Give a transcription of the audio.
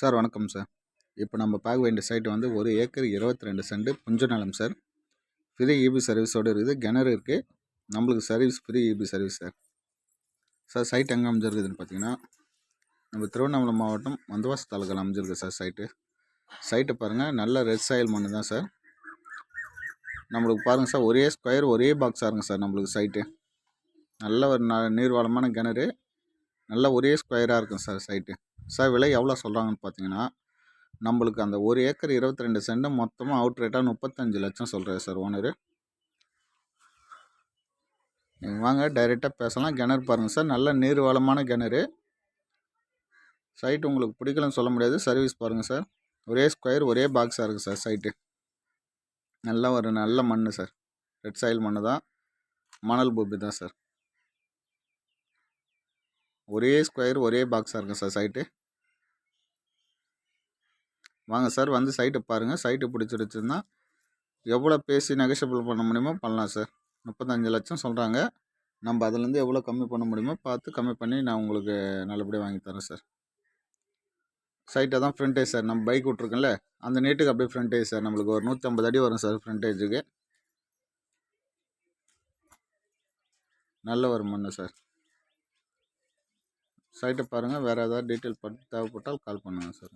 Sir வணக்கம் sir. இப்போ நம்ம பார்க்க வேண்டிய சைட்டு வந்து ஒரு ஏக்கர் இருபத்தி ரெண்டு சென்ட் புஞ்ச நிலம் சார். ஃப்ரீ இபி சர்வீஸோடு இருக்குது. கிணறு இருக்குது நம்மளுக்கு service free EB service sir. Sir site எங்கே அமைஞ்சிருக்குதுன்னு பார்த்தீங்கன்னா நம்ம திருவண்ணாமலை மாவட்டம் மந்தவாசி தாலுக்காவில் அமைஞ்சிருக்கு சார் சைட்டு சைட்டை பாருங்கள் நல்ல ரெட் சாயில் மண்ணு தான் சார். நம்மளுக்கு பாருங்கள் சார் ஒரே ஸ்கொயர் ஒரே பாக்ஸாக இருங்க சார் நம்மளுக்கு சைட்டு நல்ல ஒரு ந நீர்வளமான கிணறு. நல்ல ஒரே ஸ்கொயராக இருக்கும் சார் சைட்டு சார் விலை எவ்வளோ சொல்கிறாங்கன்னு பார்த்தீங்கன்னா நம்மளுக்கு அந்த ஒரு ஏக்கர் இருபத்தி ரெண்டு சென்ட் மொத்தமாக அவுட் ரேட்டாக முப்பத்தஞ்சு லட்சம் சொல்கிறாரு சார் ஓனரு. நீங்கள் வாங்க டைரெக்டாக பேசலாம். கிணறு பாருங்கள் சார். நல்ல நீர் வளமான கிணறு. சைட்டு உங்களுக்கு பிடிக்கலன்னு சொல்ல முடியாது. சர்வீஸ் பாருங்கள் சார். ஒரே ஸ்கொயர் ஒரே பாக்ஸாக இருக்குது சார் சைட்டு. நல்ல ஒரு நல்ல மண் சார். ரெட் சாயில் மண் தான். மணல் பூபி தான் சார். ஒரே ஸ்கொயர் ஒரே பாக்ஸாக இருக்கும் சார் சைட்டு. வாங்க சார் வந்து சைட்டை பாருங்கள் சைட்டு பிடிச்சிருச்சுன்னா எவ்வளோ பேசி நெகஷியபிள் பண்ண முடியுமோ பண்ணலாம் சார். முப்பத்தஞ்சு லட்சம் சொல்கிறாங்க நம்ம அதுலேருந்து எவ்வளோ கம்மி பண்ண முடியுமோ பார்த்து கம்மி பண்ணி நான் உங்களுக்கு நல்லபடியாக வாங்கி தரேன் சார். சைட்டை தான் ஃப்ரண்டேஜ் சார். நம்ம பைக் விட்ருக்கோம்ல அந்த நீட்டுக்கு அப்படியே ஃப்ரண்டேஜ் சார். நம்மளுக்கு ஒரு நூற்றம்பது அடி வரும் சார் ஃப்ரண்டேஜுக்கு நல்ல ஒரு மண் சார். சைட்டை பாருங்கள் வேறு ஏதாவது டீட்டெயில் பார்த்து தேவைப்பட்டால் கால் பண்ணுங்கள் சார்.